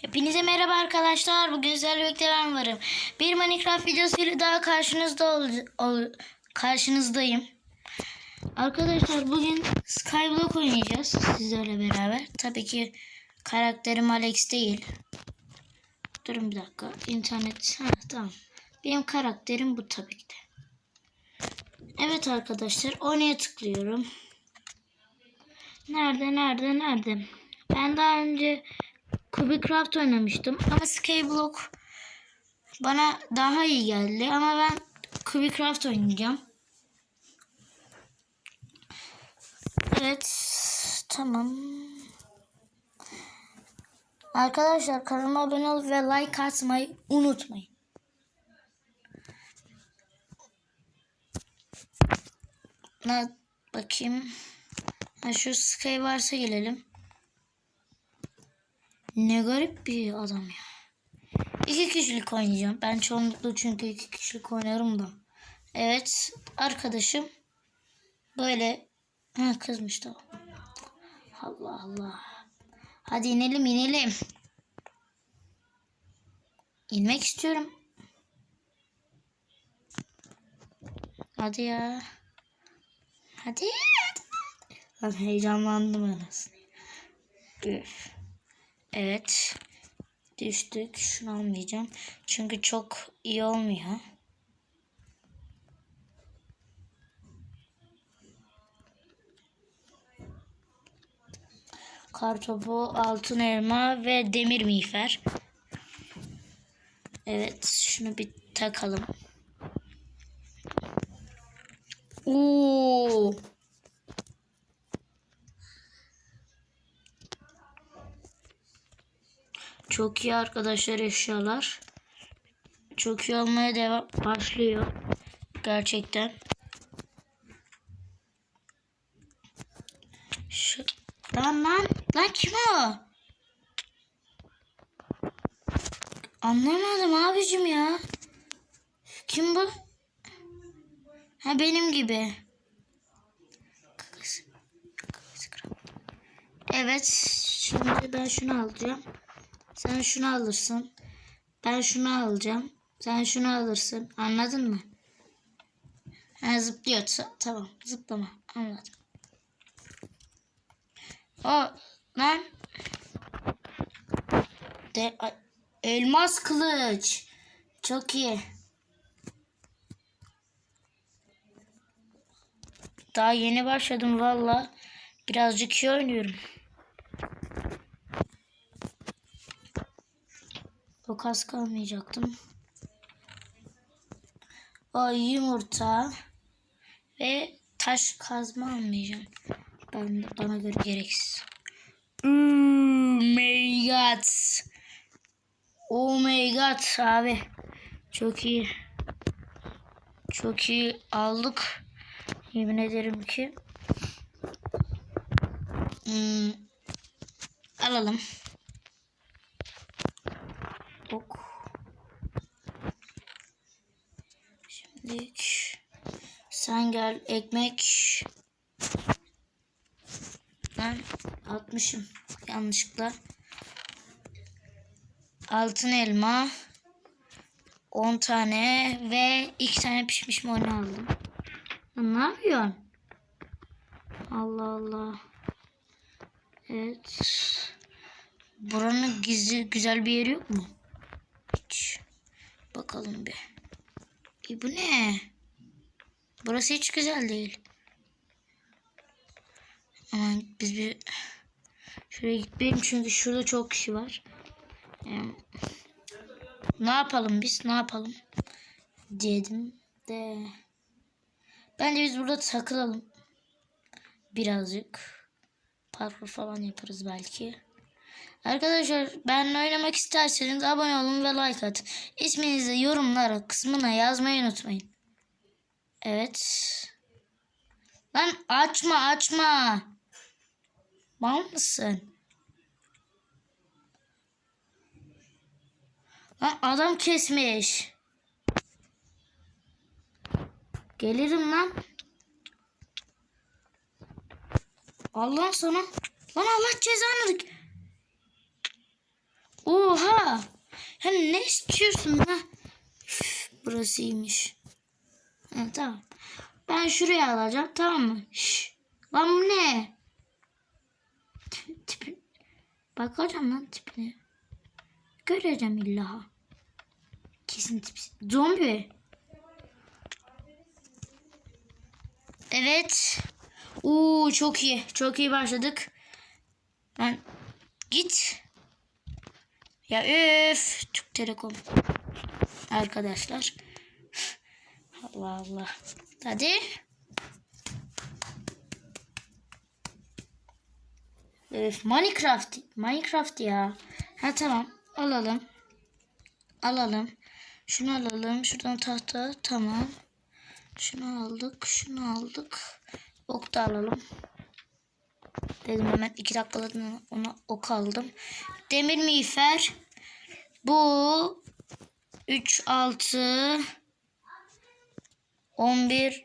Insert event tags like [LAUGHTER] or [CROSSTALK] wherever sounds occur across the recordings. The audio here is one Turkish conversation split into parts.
Hepinize merhaba arkadaşlar. Bugün sizlerle birlikte ben varım. Bir Minecraft videosuyla daha karşınızda ol, ol- karşınızdayım. Arkadaşlar bugün Skyblock oynayacağız sizlerle beraber. Tabii ki karakterim Alex değil. Durun bir dakika. İnternet. Ha, tamam. Benim karakterim bu tabii ki de. Evet arkadaşlar. Oynaya tıklıyorum. Nerede nerede nerede? Ben daha önce Cubicraft oynamıştım ama Skyblock bana daha iyi geldi ama ben Cubicraft oynayacağım. Evet tamam. Arkadaşlar kanalıma abone ol ve like atmayı unutmayın. Bakayım. Ha, şu Sky varsa gelelim. Ne garip bir adam ya. İki kişilik oynayacağım. Ben çoğunlukla çünkü iki kişilik oynarım da. Evet. Arkadaşım. Böyle. Ha kızmış da. Allah Allah. Hadi inelim inelim. İnmek istiyorum. Hadi ya. Hadi. hadi. Lan heyecanlandım anasını. Üf. Evet. Düştük. Şunu almayacağım. Çünkü çok iyi olmuyor. Kartopu, altın elma ve demir miğfer. Evet. Şunu bir takalım. Oo. Çok iyi arkadaşlar eşyalar. Çok iyi olmaya devam başlıyor. Gerçekten. Şu lan lan lan kim o? Anlamadım abicim ya. Kim bu? Ha benim gibi. Evet. Şimdi ben şunu alacağım. Sen şunu alırsın. Ben şunu alacağım. Sen şunu alırsın. Anladın mı? Ha zıplıyor. Ta- Tamam. Zıplama. Anladım. O lan. De ay, elmas kılıç. Çok iyi. Daha yeni başladım valla. Birazcık iyi oynuyorum. Çok az kalmayacaktım. O yumurta ve taş kazma almayacağım. Ben bana göre gereksiz. Oh my god. Oh my god abi. Çok iyi. Çok iyi aldık. Yemin ederim ki. Hmm, alalım. Ok. Şimdi sen gel ekmek. Ben atmışım yanlışlıkla. Altın elma. 10 tane ve 2 tane pişmiş moni aldım. Ne yapıyorsun? Allah Allah. Evet. Buranın gizli güzel bir yeri yok mu? Hiç. Bakalım bir. E bu ne? Burası hiç güzel değil. Aman biz bir şuraya gitmeyelim çünkü şurada çok kişi var. Yani, ne yapalım biz? Ne yapalım? Dedim de. Bence biz burada takılalım. Birazcık. Parkur falan yaparız belki. Arkadaşlar benimle oynamak isterseniz abone olun ve like atın. İsminizi yorumlara kısmına yazmayı unutmayın. Evet. Lan açma açma. Mal mısın? Lan adam kesmiş. Gelirim lan. Allah sana. Lan Allah cezanı. Oh Hem ne istiyorsun ha? Üf, Burası iyiymiş. Ha, tamam. Ben şuraya alacağım tamam mı? Şş. Lan bu ne? Tip, tipi. Bakacağım lan tipine. Göreceğim illa. Kesin tip. Zombi. Evet. Oo çok iyi. Çok iyi başladık. Ben git. Ya öf. Türk Telekom. Arkadaşlar. Allah Allah. Hadi. Öf, Minecraft. Minecraft ya. Ha tamam. Alalım. Alalım. Şunu alalım. Şuradan tahta. Tamam. Şunu aldık. Şunu aldık. Ok da alalım. Dedim hemen iki dakikalığına ona ok aldım. Demir miğfer. Bu 3, 6, 11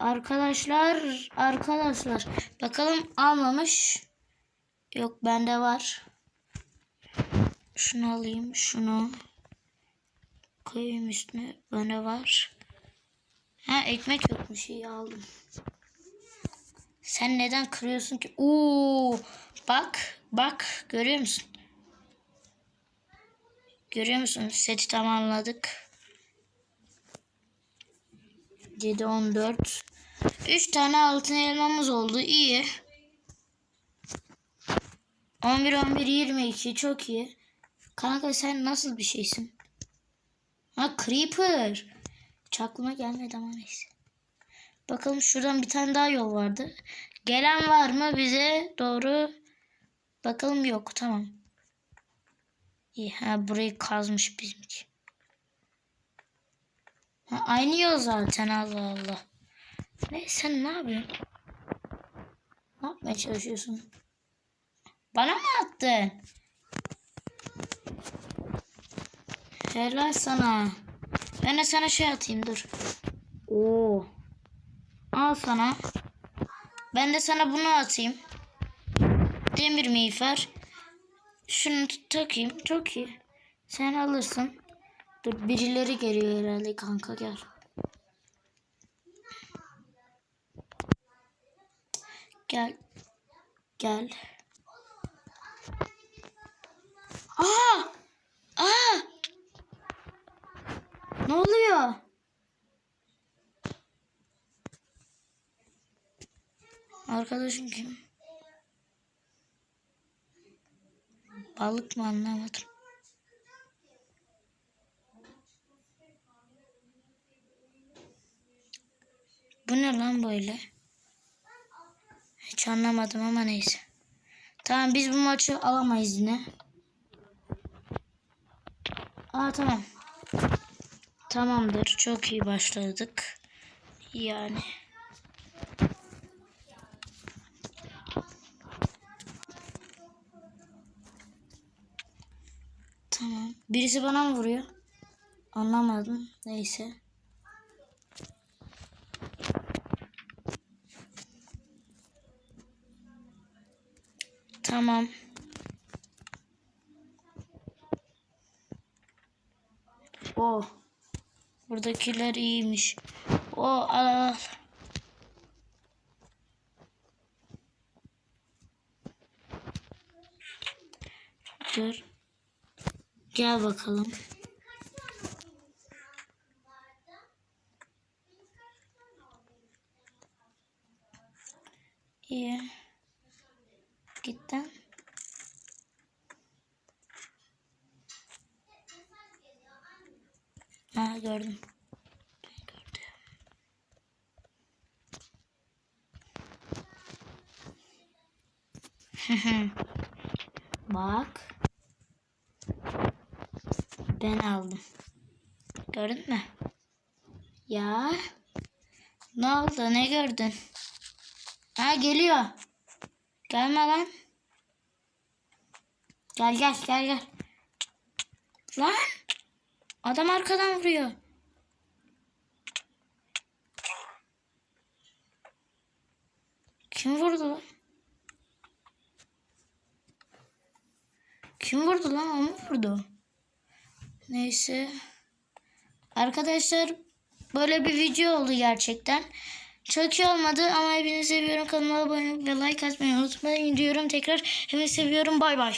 Arkadaşlar, arkadaşlar. Bakalım almamış. Yok bende var. Şunu alayım, şunu koyayım üstüne. Bende var. Ha ekmek yokmuş iyi aldım. Sen neden kırıyorsun ki? Oo, bak, bak görüyor musun? Görüyor musun? Seti tamamladık. 7 14 3 tane altın elmamız oldu. İyi. 11 11 22 çok iyi. Kanka sen nasıl bir şeysin? Ha Creeper. Hiç aklıma gelmedi ama neyse. Bakalım şuradan bir tane daha yol vardı. Gelen var mı bize doğru? Bakalım yok tamam. İyi ha burayı kazmış bizimki. Ha, aynı yol zaten Allah Allah. Ne sen ne yapıyorsun? Ne yapmaya çalışıyorsun? Bana mı attın? Helal sana. Ben de sana şey atayım dur. Oo. Al sana. Ben de sana bunu atayım. Demir miğfer. Şunu takayım. Çok iyi. Sen alırsın. Dur birileri geliyor herhalde kanka gel. Gel. Gel. Aa! Ne oluyor? Arkadaşım kim? Balık mı anlamadım. Bu ne lan böyle? Hiç anlamadım ama neyse. Tamam biz bu maçı alamayız yine. Aa tamam. Tamamdır. Çok iyi başladık. Yani. Tamam. Birisi bana mı vuruyor? Anlamadım. Neyse. Tamam. O. Buradakiler iyiymiş. O al al. Dur. Gel bakalım. İyi. Gittin. Ha gördüm. [LAUGHS] Bak. Ben aldım. Gördün mü? Ya. Ne oldu? Ne gördün? Ha geliyor. Gelme lan. Gel gel gel gel. Lan. Adam arkadan vuruyor. Kim vurdu lan? Kim vurdu lan? O mu vurdu? Neyse. Arkadaşlar böyle bir video oldu gerçekten. Çok iyi olmadı ama hepinizi seviyorum. Kanalıma abone ve like atmayı unutmayın diyorum. Tekrar hepinizi seviyorum. Bay bay.